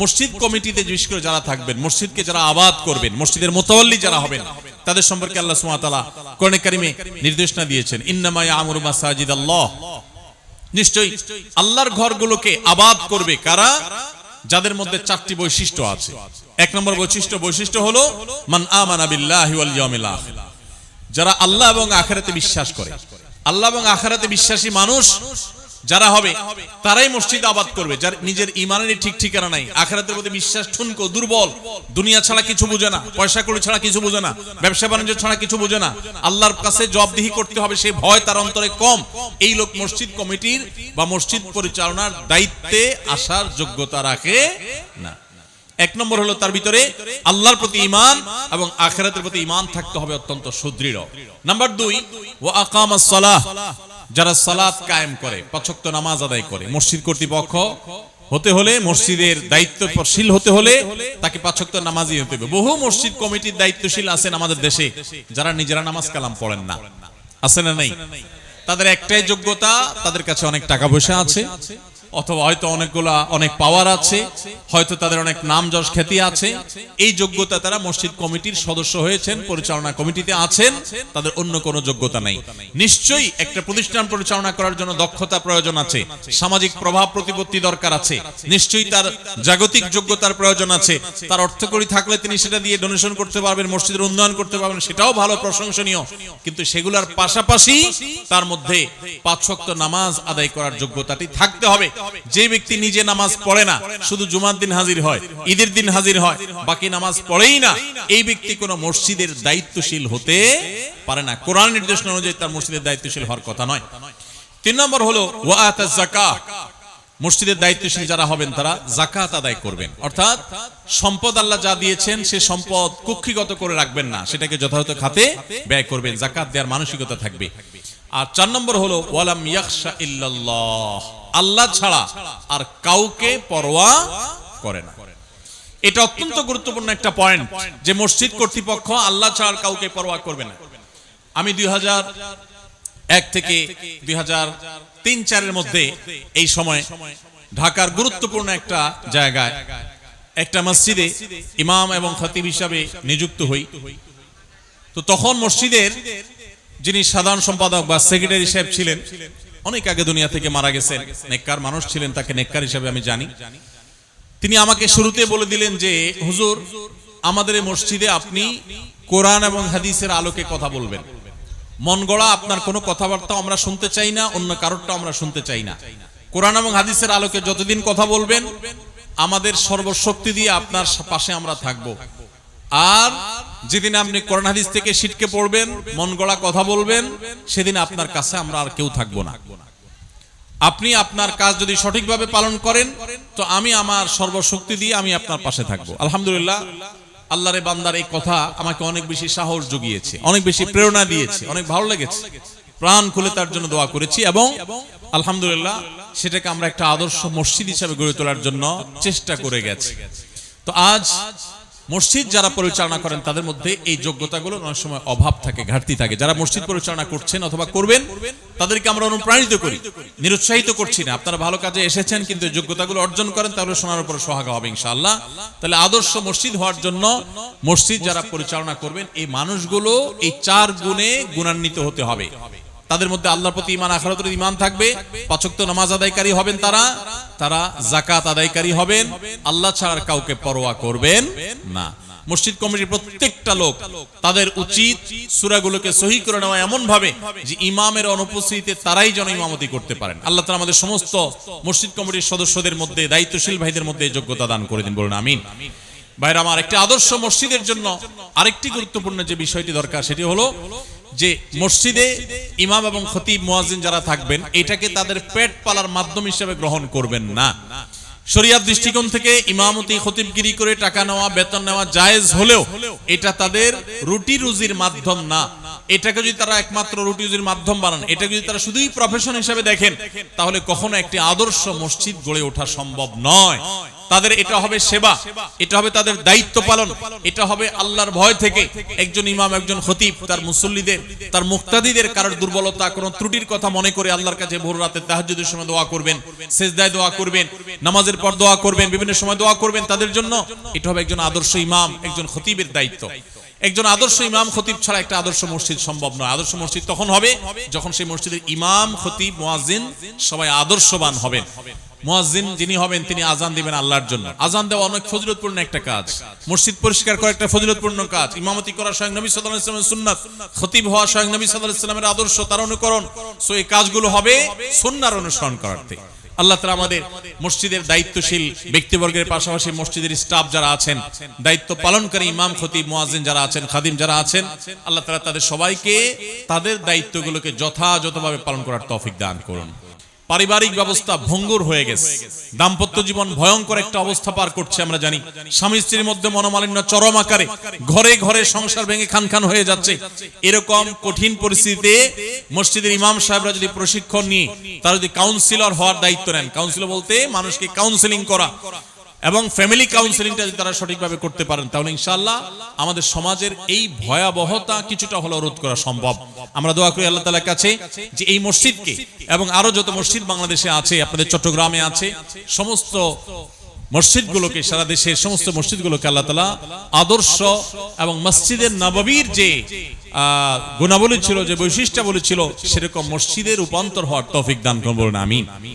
মসজিদ কমিটিতে বিশেষ করে যারা থাকবেন, মসজিদকে যারা আবাদ করবেন, মসজিদের মোতাল্লি যারা হবেন, তাদের সম্পর্কে আল্লাহ সুমাতালা কোরআনে কারিমে নির্দেশনা দিয়েছেন ইন্নামায় আমর মাসাজিদ আল্লাহ। নিশ্চয়ই আল্লাহর ঘরগুলোকে আবাদ করবে কারা? যাদের মধ্যে চারটি বৈশিষ্ট্য আছে। এক নম্বর বৈশিষ্ট্য বৈশিষ্ট্য হলো, মান আমানা বিল্লাহি ওয়াল যারা আল্লাহ এবং আখেরাতে বিশ্বাস করে, আল্লাহ এবং আখেরাতে বিশ্বাসী মানুষ যারা হবে, তারাই মসজিদ আবাদ করবে। যার নিজের ইমানের ঠিক ঠিকানা নাই। আখেরাতের প্রতি বিশ্বাস ঠুনকো, দুর্বল। দুনিয়া ছাড়া কিছু বোঝে না। পয়সা করে ছাড়া কিছু বোঝে না। ব্যবসা বাণিজ্য ছাড়া কিছু বোঝে না। আল্লাহর কাছে জবাবদিহি করতে হবে, সেই ভয় তার অন্তরে কম। এই লোক মসজিদ কমিটির বা মসজিদ পরিচালনার দায়িত্বে আসার যোগ্যতা রাখে না। এক নম্বর হলো তার ভিতরে আল্লাহর প্রতি ইমান এবং আখেরাতের প্রতি ইমান থাকতে হবে অত্যন্ত সুদৃঢ়। নাম্বার দুই ও আকামাস সালাহ। যারা সালাদ কায়েম করে পছক্ত নামাজ আদায় করে, মসজিদ কর্তৃপক্ষ হতে হলে, মসজিদের দায়িত্বশীল হতে হলে তাকে পাঁচক্ত নামাজই হতে হবে। বহু মসজিদ কমিটির দায়িত্বশীল আছেন আমাদের দেশে, যারা নিজেরা নামাজ কালাম পড়েন না। আছে না নেই? তাদের একটাই যোগ্যতা, তাদের কাছে অনেক টাকা পয়সা আছে। অথবা হয়তো অনেকগুলা অনেক পাওয়ার আছে, হয়তো তাদের অনেক নাম যশ খ্যাতি আছে। এই যোগ্যতা তারা মসজিদ কমিটির সদস্য হয়েছেন, পরিচালনা কমিটিতে আছেন, তাদের অন্য কোনো যোগ্যতা নাই। নিশ্চয়ই একটা প্রতিষ্ঠান পরিচালনা করার জন্য দক্ষতা প্রয়োজন আছে, সামাজিক প্রভাব প্রতিপত্তি দরকার আছে। নিশ্চয়ই তার জাগতিক যোগ্যতার প্রয়োজন আছে। তার অর্থকরী থাকলে তিনি সেটা দিয়ে ডোনেশন করতে পারবেন, মসজিদের উন্নয়ন করতে পারবেন, সেটাও ভালো, প্রশংসনীয়। কিন্তু সেগুলার পাশাপাশি তার মধ্যে পাঁচ ওয়াক্ত নামাজ আদায় করার যোগ্যতাটি থাকতে হবে। যে ব্যক্তি নিজে নামাজ পড়ে না, শুধু জুমার দিন হাজির হয়, ঈদের দিন হাজির হয়, বাকি নামাজ পড়েই না, এই ব্যক্তি কোনো মসজিদের দায়িত্বশীল হতে পারে না। কোরআন নির্দেশনা অনুযায়ী তার মসজিদের দায়িত্বশীল হওয়ার কথা নয়। তিন নম্বর হলো মসজিদের দায়িত্বশীল যারা হবেন, তারা জাকাত আদায় করবেন। অর্থাৎ সম্পদ আল্লাহ যা দিয়েছেন, সে সম্পদ কুক্ষিগত করে রাখবেন না। সেটাকে যথাযথ খাতে ব্যয় করবেন জাকাত দেওয়ার মানসিকতা থাকবে। আর চার নম্বর হলো, ওয়ালাম ইয়াখশা ইল্লাল্লাহ। আল্লাহ ছাড়া আর কাউকে পরোয়া করে না। এটা অত্যন্ত গুরুত্বপূর্ণ একটা পয়েন্ট যে মসজিদ কর্তৃপক্ষ আল্লাহ ছাড়া আর কাউকে পরোয়া করবে না। আমি দুই এক থেকে দুই হাজার তিন চারের মধ্যে এই সময় ঢাকার গুরুত্বপূর্ণ একটা জায়গায় একটা মসজিদে ইমাম এবং খতিব হিসাবে নিযুক্ত হই। তো তখন মসজিদের যিনি সাধারণ সম্পাদক বা সেক্রেটারি সাহেব ছিলেন অনেক আগে দুনিয়া থেকে মারা গেছেন। নেককার মানুষ ছিলেন, তাকে নেককার হিসাবে আমি জানি। তিনি আমাকে শুরুতে বলে দিলেন যে, হুজুর, আমাদের এই মসজিদে আপনি কোরআন এবং হাদিসের আলোকে কথা বলবেন। মন গড়া আপনার কোনো কথাবার্তা আমরা শুনতে চাই না, অন্য কারোরটা আমরা শুনতে চাই না। কোরআন এবং হাদিসের আলোকে যতদিন কথা বলবেন, আমাদের সর্বশক্তি দিয়ে আপনার পাশে আমরা থাকব। আর যেদিন আপনি কোরআন হাদিস থেকে সিটকে পড়বেন, মন গড়া কথা বলবেন, সেদিন আপনার কাছে আমরা আর কেউ থাকব না। আপনি আপনার কাজ যদি সঠিকভাবে পালন করেন, তো আমি আমার সর্বশক্তি দিয়ে আমি আপনার পাশে থাকব। আলহামদুলিল্লাহ, আল্লাহরে বান্দার এই কথা আমাকে অনেক বেশি সাহস জুগিয়েছে, অনেক বেশি প্রেরণা দিয়েছে, অনেক ভালো লেগেছে। প্রাণ খুলে তার জন্য দোয়া করেছি এবং আলহামদুলিল্লাহ, সেটাকে আমরা একটা আদর্শ মসজিদ হিসাবে গড়ে তোলার জন্য চেষ্টা করে গেছি। তো আজ মসজিদ যারা পরিচালনা করেন, তাদের মধ্যে এই যোগ্যতাগুলো অনেক সময় অভাব থাকে, ঘাটতি থাকে। যারা মসজিদ পরিচালনা করছেন অথবা করবেন, তাদেরকে আমরা অনুপ্রাণিত করি। নিরুৎসাহিত করছি না। আপনারা ভালো কাজে এসেছেন, কিন্তু যোগ্যতাগুলো অর্জন করেন, তাহলে সোনার উপর সোহাগা হবে ইনশাআল্লাহ। তাহলে আদর্শ মসজিদ হওয়ার জন্য মসজিদ যারা পরিচালনা করবেন, এই মানুষগুলো এই চার গুণে গুণান্বিত হতে হবে। তাদের মধ্যে আল্লাহর প্রতি ইমান আখরাতের ইমান থাকবে। পাচক নামাজ আদায়কারী হবেন তারা। তারা জাকাত আদায়কারী হবেন। আল্লাহ ছাড়ার কাউকে পরোয়া করবেন না। মসজিদ কমিটির প্রত্যেকটা লোক তাদের উচিত সুরাগুলোকে সহি করে নেওয়া এমন ভাবে যে ইমামের অনুপস্থিতিতে তারাই যেন ইমামতি করতে পারেন। আল্লাহ তালা আমাদের সমস্ত মসজিদ কমিটির সদস্যদের মধ্যে, দায়িত্বশীল ভাইদের মধ্যে যোগ্যতা দান করে দিন বলুন, আমিন। ভাইরা, আমার একটি আদর্শ মসজিদের জন্য আরেকটি গুরুত্বপূর্ণ যে বিষয়টি দরকার, সেটি হলো যে মসজিদে ইমাম এবং খতিব মুয়াজিন যারা থাকবেন, এটাকে তাদের পেট পালার মাধ্যম হিসেবে গ্রহণ করবেন না। শরিয়ার দৃষ্টিকোণ থেকে ইমামতি খতিবগিরি করে টাকা নেওয়া, বেতন নেওয়া জায়েজ হলেও এটা তাদের রুটি রুজির মাধ্যম না। এটাকে যদি তারা একমাত্র রুটি রুজির মাধ্যম বানান এটা যদি তারা শুধুই প্রফেশন হিসেবে দেখেন, তাহলে কখনো একটি আদর্শ মসজিদ গড়ে ওঠা সম্ভব নয়। তাদের এটা হবে সেবা, এটা হবে তাদের দায়িত্ব পালন, এটা হবে আল্লাহর ভয় থেকে একজন ইমাম, একজন খতিব, তার মুসল্লিদের, তার মুক্তাদিদের কারোর দুর্বলতা, কোনো ত্রুটির কথা মনে করে আল্লাহর কাছে ভোর রাতে তাহাজুদের সময় দোয়া করবেন, সেজদায় দোয়া করবেন, নামাজের পর দোয়া করবেন, বিভিন্ন সময় দোয়া করবেন, তাদের জন্য এটা হবে একজন আদর্শ ইমাম, একজন খতিবের দায়িত্ব। একজন আদর্শ ইমাম খতিব ছাড়া একটা আদর্শ মসজিদ সম্ভব নয়। আদর্শ মসজিদ তখন হবে যখন সেই মসজিদের ইমাম, খতিব, মুয়াজ্জিন সবাই আদর্শবান হবেন। মুয়াজ্জিন যিনি হবেন, তিনি আজান দিবেন আল্লাহর জন্য। আজান দেওয়া অনেক ফজিলতপূর্ণ একটা কাজ। মসজিদ পরিষ্কার করা একটা ফজিলতপূর্ণ কাজ। ইমামতি করা স্বয়ং নবী সাল্লাল্লাহু আলাইহি ওয়াসাল্লামের সুন্নাত। খতিব হওয়া স্বয়ং নবী সাল্লাল্লাহু আলাইহি ওয়াসাল্লামের আদর্শ তার অনুকরণ। সো এই কাজগুলো হবে সুন্নাহর অনুসরণ করার্থে আল্লাহ তালা আমাদের মসজিদের দায়িত্বশীল ব্যক্তিবর্গের পাশাপাশি মসজিদের স্টাফ যারা আছেন, দায়িত্ব পালনকারী ইমাম খতি মোয়াজিন যারা আছেন, খাদিম যারা আছেন, আল্লাহ তালা তাদের সবাইকে তাদের দায়িত্বগুলোকে যথাযথভাবে পালন করার তৌফিক দান করুন। পারিবারিক ব্যবস্থা ভঙ্গুর হয়ে গেছে। দাম্পত্য জীবন ভয়ঙ্কর একটা অবস্থা পার করছে, আমরা জানি। স্বামী স্ত্রীর মধ্যে মনোমালিন্য চরম আকারে, ঘরে ঘরে সংসার ভেঙে খান খান হয়ে যাচ্ছে। এরকম কঠিন পরিস্থিতিতে মসজিদের ইমাম সাহেবরা যদি প্রশিক্ষণ নিয়ে, তারা যদি কাউন্সিলর হওয়ার দায়িত্ব নেন কাউন্সিলর বলতে মানুষকে কাউন্সিলিং করা এবং ফ্যামিলি কাউন্সিলিংটা যদি তারা সঠিকভাবে করতে পারেন, তাহলে ইনশাল্লাহ আমাদের সমাজের এই ভয়াবহতা কিছুটা হলেও রোধ করা সম্ভব। আমরা দোয়া করি আল্লাহ তালার কাছে যে এই মসজিদকে এবং আরও যত মসজিদ বাংলাদেশে আছে, আপনাদের চট্টগ্রামে আছে, সমস্ত মসজিদ গুলোকে সারা দেশের সমস্ত মসজিদগুলোকে আল্লাহ তালা আদর্শ এবং মসজিদের নবাবীর যে গুণাবলী ছিল, যে বৈশিষ্ট্য বলেছিল সেরকম মসজিদের রূপান্তর হওয়ার তৌফিক দান করব না আমি